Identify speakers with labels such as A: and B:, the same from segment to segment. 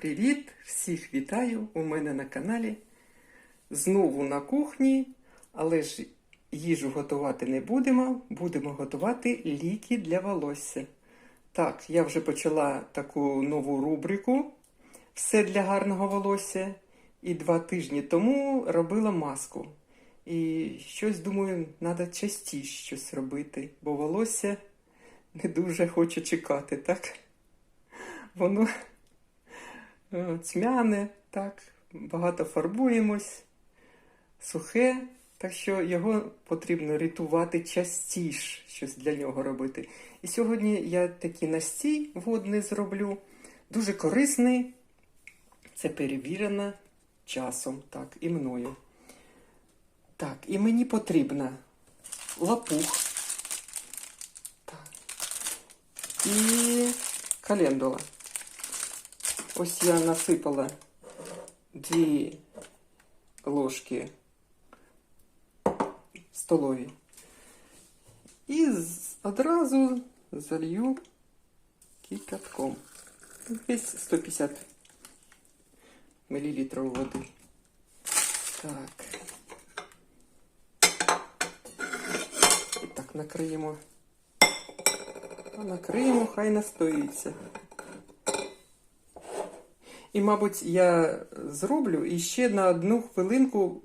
A: Привіт! Всіх вітаю у мене на каналі. Знову на кухні, але ж їжу готувати не будемо. Будемо готувати ліки для волосся. Так, я вже почала таку нову рубрику Все для гарного волосся. І два тижні тому робила маску. І щось думаю, треба частіше щось робити, бо волосся не дуже хоче чекати, так? Воно е, цмяне, так, багато фарбуємось, сухе, так що його потрібно рятувати частіше, щось для нього робити. І сьогодні я такий настій водний зроблю, дуже корисний. Це перевірено часом, так, і мною. Так, і мені потрібна лапух. Так. І календула. Ось я насипала дві ложки столові. І одразу залью кипятком. Десь 150 мл води. Так. І так накриємо. Накриємо, хай настоїться. І, мабуть, я зроблю і ще на одну хвилинку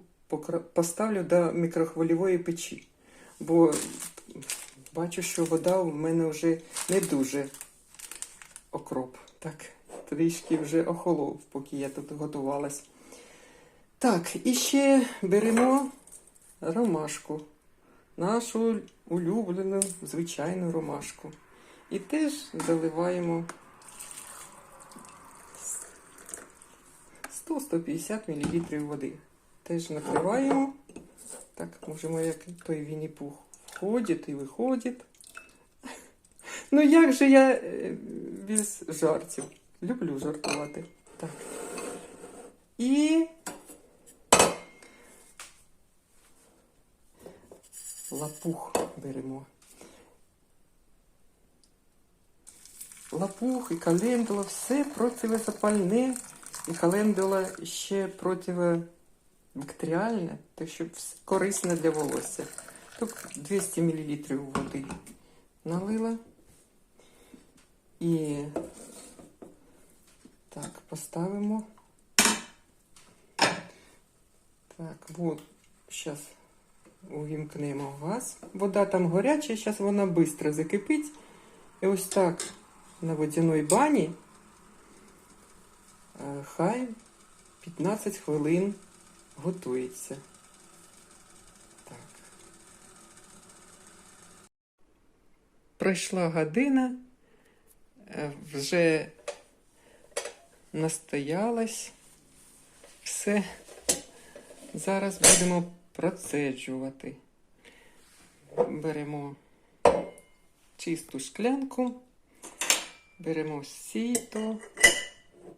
A: поставлю до мікрохвильової печі. Бо бачу, що вода в мене вже не дуже окроп. Так, трішки вже охолов, поки я тут готувалась. Так, і ще беремо ромашку. Нашу улюблену звичайну ромашку. І теж заливаємо 100-150 мл води. Теж накриваємо. Так, можемо, як той Вінні-Пух. Входить і виходить. Ну як же я е, без жартів? Люблю жартувати. Так. І лапух беремо. Лапух і календула все противозапальне. І календула ще противобактеріальне, так що все корисне для волосся. Тут 200 мл води налила. І так, поставимо. Так, вот, зараз увімкнемо газ. Вода там горяча, зараз вона швидко закипить. І ось так на водяній бані хай 15 хвилин готується. Так. Пройшла година, е, вже настоялась все. Зараз будемо процеджувати. Беремо чисту шклянку, беремо сіто.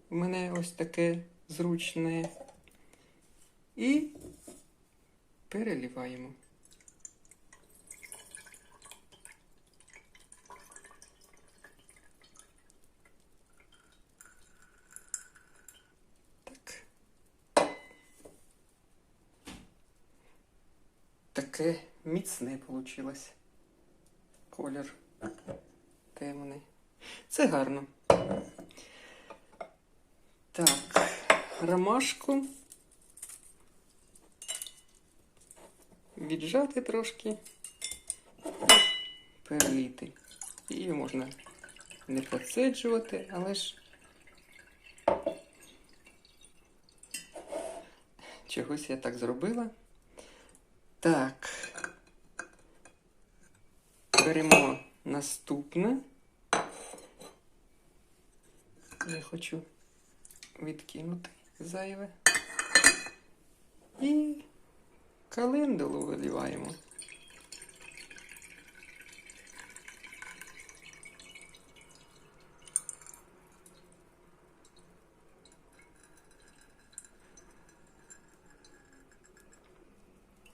A: У мене ось таке зручне. І переливаємо. Так. Таке міцне вийшло. Колір темний. Це гарно. Так, ромашку. Віджати трошки. Переліти. Її можна не процеджувати, але ж чогось я так зробила. Так. Беремо наступне. Я хочу відкинути зайве. І календулу виливаємо.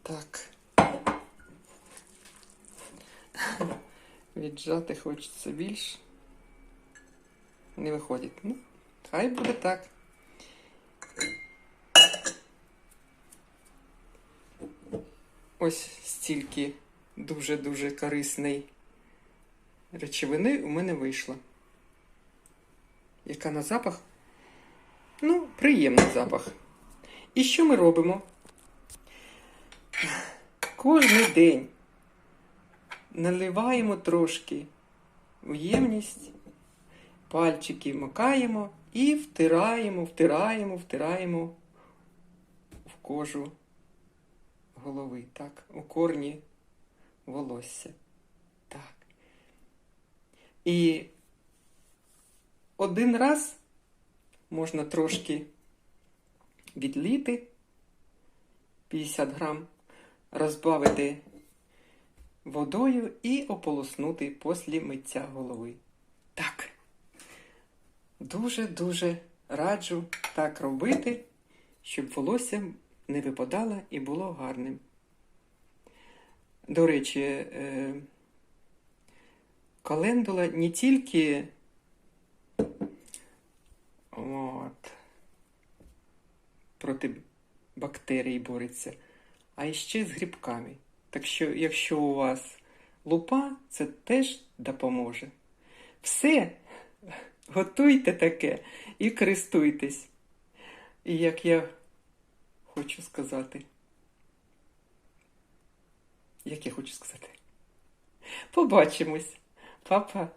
A: Так. Віджати хочеться більш. Не виходить. Ну, Хай буде так. Ось стільки дуже-дуже корисної речовини у мене вийшло. Яка на запах? Ну, приємний запах. І що ми робимо? Кожний день наливаємо трошки у ємність, пальчики макаємо і втираємо, втираємо, втираємо в кожу голови. Так, у корні волосся. Так. І один раз можна трошки відліти 50 грам, розбавити водою і ополоснути після миття голови. Так. Дуже-дуже раджу так робити, щоб волосся не випадало і було гарним. До речі, е, календула не тільки от, проти бактерій бореться, а і ще з грибками. Так що, якщо у вас лупа, це теж допоможе. Все, готуйте таке і користуйтесь. І як я хочу сказати, як я хочу сказати, побачимось, папа.